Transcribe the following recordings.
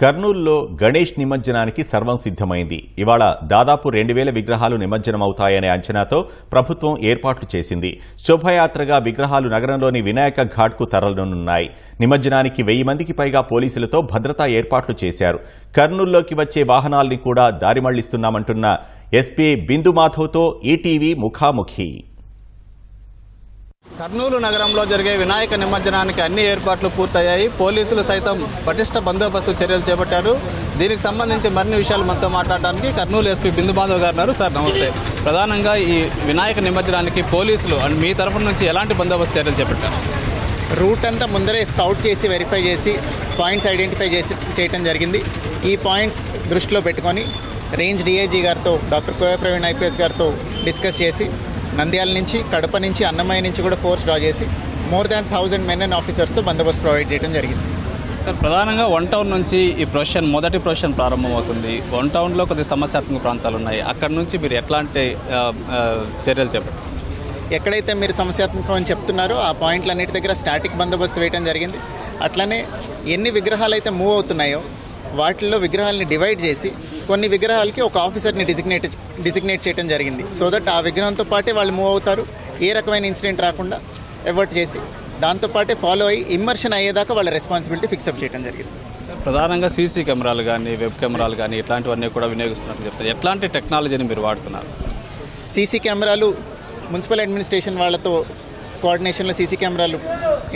కర్నూలులో గణేష్ నిమజ్జనానికి సర్వం సిద్ధమైంది. ఇవాళ దాదాపు రెండు వేల విగ్రహాలు నిమజ్జనమవుతాయనే అంచనాతో ప్రభుత్వం ఏర్పాట్లు చేసింది. శోభయాత్రగా విగ్రహాలు నగరంలోని వినాయక ఘాట్కు తరలనున్నాయి. నిమజ్జనానికి వెయ్యి మందికి పైగా పోలీసులతో భద్రతా ఏర్పాట్లు చేశారు. కర్నూలులోకి వచ్చే వాహనాల్ని కూడా దారి మళ్ళిస్తున్నామంటున్న ఎస్పీ బిందు మాధవ్తో ఈటీవీ ముఖాముఖి. కర్నూలు నగరంలో జరిగే వినాయక నిమజ్జనానికి అన్ని ఏర్పాట్లు పూర్తయ్యాయి. పోలీసులు సైతం పటిష్ట బందోబస్తు చర్యలు చేపట్టారు. దీనికి సంబంధించి మరిన్ని విషయాలు మనతో మాట్లాడడానికి కర్నూలు ఎస్పీ బిందు బాంధవ్ గారు ఉన్నారు. సార్ నమస్తే. ప్రధానంగా ఈ వినాయక నిమజ్జనానికి పోలీసులు అండ్ మీ తరఫు నుంచి ఎలాంటి బందోబస్తు చర్యలు చేపట్టారు? రూట్ అంతా ముందరే స్కౌట్ చేసి వెరిఫై చేసి పాయింట్స్ ఐడెంటిఫై చేసి చేయటం జరిగింది. ఈ పాయింట్స్ దృష్టిలో పెట్టుకొని రేంజ్ డిఐజీ గారితో డాక్టర్ కోయ ప్రవీణ్ ఐపీఎస్ గారితో డిస్కస్ చేసి నంద్యాల నుంచి కడప నుంచి అన్నమయ్య నుంచి కూడా ఫోర్స్ డ్రా చేసి more than thousand men and ఆఫీసర్స్తో బందోబస్తు ప్రొవైడ్ చేయడం జరిగింది. సార్ ప్రధానంగా వన్ టౌన్ నుంచి ఈ ప్రొఫెషన్ మొదటి ప్రొఫెషన్ ప్రారంభమవుతుంది. వన్ టౌన్లో కొద్ది సమస్యాత్మక ప్రాంతాలు ఉన్నాయి. అక్కడ నుంచి మీరు ఎట్లాంటి చర్యలు చేపట్టారు? ఎక్కడైతే మీరు సమస్యాత్మకం అని చెప్తున్నారో ఆ పాయింట్లన్నిటి దగ్గర స్టాటిక్ బందోబస్తు వేయడం జరిగింది. అట్లనే ఎన్ని విగ్రహాలు అయితే మూవ్ అవుతున్నాయో వాటిల్లో విగ్రహాలని డివైడ్ చేసి కొన్ని విగ్రహాలకి ఒక ఆఫీసర్ని డిజిగ్నేట్ డిజిగ్నేట్ చేయడం జరిగింది. సో దట్ ఆ విగ్రహంతో పాటే వాళ్ళు మూవ్ అవుతారు. ఏ రకమైన ఇన్సిడెంట్ రాకుండా ఎవర్ట్ చేసి దాంతోపాటే ఫాలో అయ్యి ఇమ్మర్షన్ అయ్యేదాకా వాళ్ళ రెస్పాన్సిబిలిటీ ఫిక్సప్ చేయడం జరిగింది. ప్రధానంగా సీసీ కెమెరాలు కానీ వెబ్ కెమెరాలు కానీ ఇట్లాంటివన్నీ కూడా వినియోగిస్తున్నట్టు చెప్తారు. ఎట్లాంటి టెక్నాలజీని మీరు వాడుతున్నారు? సీసీ కెమెరాలు మున్సిపల్ అడ్మినిస్ట్రేషన్ వాళ్ళతో కోఆర్డినేషన్లో సీసీ కెమెరాలు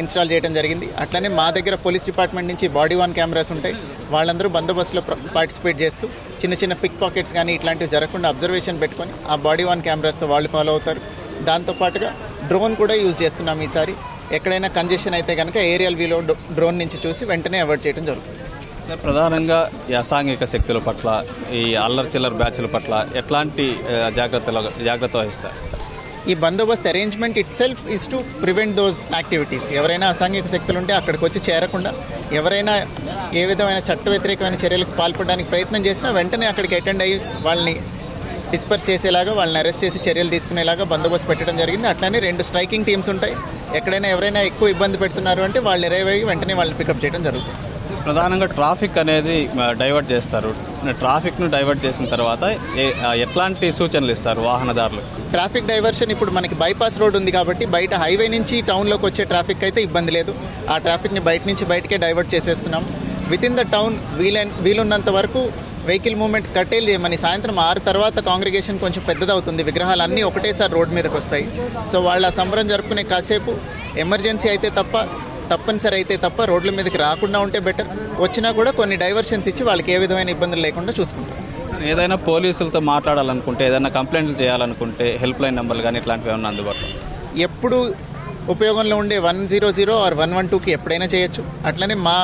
ఇన్స్టాల్ చేయడం జరిగింది. అట్లనే మా దగ్గర పోలీస్ డిపార్ట్మెంట్ నుంచి బాడీ వాన్ కెమెరాస్ ఉంటాయి. వాళ్ళందరూ బందోబస్తులో పార్టిసిపేట్ చేస్తూ చిన్న చిన్న పిక్ పాకెట్స్ కానీ ఇట్లాంటివి జరగకుండా అబ్జర్వేషన్ పెట్టుకొని ఆ బాడీ వాన్ కెమెరాస్తో వాళ్ళు ఫాలో అవుతారు. దాంతోపాటుగా డ్రోన్ కూడా యూజ్ చేస్తున్నాం ఈసారి. ఎక్కడైనా కంజెషన్ అయితే కనుక ఏరియల్ వ్యూలో డ్రోన్ నుంచి చూసి వెంటనే అవాయిడ్ చేయడం జరుగుతుంది. సార్ ప్రధానంగా ఈ అసాంఘిక శక్తుల పట్ల ఈ అల్లరి చిల్లర బ్యాచ్ల పట్ల ఎట్లాంటి జాగ్రత్తలు జాగ్రత్త వహిస్తారు? ఈ Bandobast arrangement itself is to prevent those activities ఎవరైనా అసాంఘిక శక్తులు ఉంటే అక్కడికి వచ్చి చేరకుండా ఎవరైనా ఏ విధమైన చట్ట వ్యతిరేకమైన చర్యలకు పాల్పడడానికి ప్రయత్నం చేసినా వెంటనే అక్కడికి అటెండ్ అయ్యి వాళ్ళని డిస్పర్స్ చేసేలాగా వాళ్ళని అరెస్ట్ చేసి చర్యలు తీసుకునేలాగా బందోబస్తు పెట్టడం జరిగింది. అట్లానే రెండు స్ట్రైకింగ్ టీమ్స్ ఉంటాయి. ఎక్కడైనా ఎవరైనా ఎక్కువ ఇబ్బంది పెడుతున్నారు అంటే వాళ్ళు ఎరైవ్ అయ్యి వెంటనే వాళ్ళని పికప్ చేయడం జరుగుతుంది. ప్రధానంగా ట్రాఫిక్ అనేది డైవర్ట్ చేస్తారు. ట్రాఫిక్ను డైవర్ట్ చేసిన తర్వాత ఏ- ఎట్లాంటి సూచనలు ఇస్తారు వాహనదారులు? ట్రాఫిక్ డైవర్షన్ ఇప్పుడు మనకి బైపాస్ రోడ్ ఉంది కాబట్టి బయట హైవే నుంచి టౌన్లోకి వచ్చే ట్రాఫిక్ అయితే ఇబ్బంది లేదు. ఆ ట్రాఫిక్ని బయట నుంచి బయటకే డైవర్ట్ చేసేస్తున్నాం. విత్ ఇన్ ద టౌన్ వీలైన వీలున్నంత వరకు వెహికల్ మూవ్మెంట్ కట్టేలు చేయమని సాయంత్రం ఆరు తర్వాత కాంగ్రిగేషన్ కొంచెం పెద్దదవుతుంది. విగ్రహాలు అన్నీ ఒకటేసారి రోడ్ మీదకి వస్తాయి సో వాళ్ళ సంబరం జరుపుకునే కాసేపు ఎమర్జెన్సీ అయితే తప్ప తప్పనిసరి అయితే తప్ప రోడ్ల మీదకి రాకుండా ఉంటే బెటర్. వచ్చినా కూడా కొన్ని డైవర్షన్స్ ఇచ్చి వాళ్ళకి ఏ విధమైన ఇబ్బందులు లేకుండా చూసుకుంటాం ఏదైనా పోలీసులతో మాట్లాడాలనుకుంటే ఏదైనా కంప్లైంట్లు చేయాలనుకుంటే హెల్ప్ లైన్ నెంబర్లు కానీ ఇట్లాంటివి ఏమన్నా అందుబాటులో ఎప్పుడు ఉపయోగంలో ఉండే one zero zero or one one టూకి ఎప్పుడైనా చేయొచ్చు. అట్లనే మా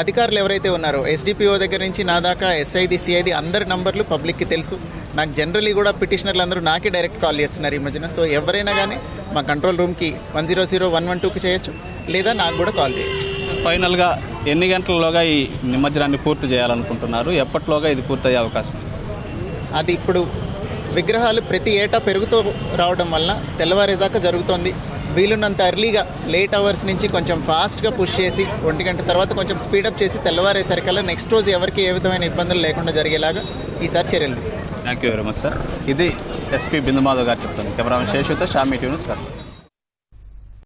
అధికారులు ఎవరైతే ఉన్నారో ఎస్డిపిఓ దగ్గర నుంచి నా దాకా ఎస్ఐది సిఐది అందరి నంబర్లు పబ్లిక్కి తెలుసు. నాకు జనరలీ కూడా పిటిషనర్లు అందరూ నాకే డైరెక్ట్ కాల్ చేస్తున్నారు ఈ మధ్యన. సో ఎవరైనా కానీ మా కంట్రోల్ రూమ్కి one zero zero one one టూకి చేయొచ్చు లేదా నాకు కూడా కాల్ చేయొచ్చు. ఫైనల్గా ఎన్ని గంటలలోగా ఈ నిమజ్జనాన్ని పూర్తి చేయాలనుకుంటున్నారు? ఎప్పటిలోగా ఇది పూర్తయ్యే అవకాశం? అది ఇప్పుడు విగ్రహాలు ప్రతి ఏటా పెరుగుతూ రావడం వలన తెల్లవారేదాకా జరుగుతోంది. వీలున్నంత ఎర్లీగా లేట్ అవర్స్ నుంచి కొంచెం ఫాస్ట్గా పుష్ చేసి ఒంటి గంట తర్వాత కొంచెం స్పీడప్ చేసి తెల్లవారేసరికల్లా నెక్స్ట్ రోజు ఎవరికి ఏ విధమైన ఇబ్బందులు లేకుండా జరిగేలాగా ఈసారి చర్యలు తీసుకుంటాం. Thank you very much sir ఇది ఎస్పీ బిందుమాధవ్ గారు చెప్తాను కెమెరామెన్ శేషుతో షామీ ట్యూన్స్ గారు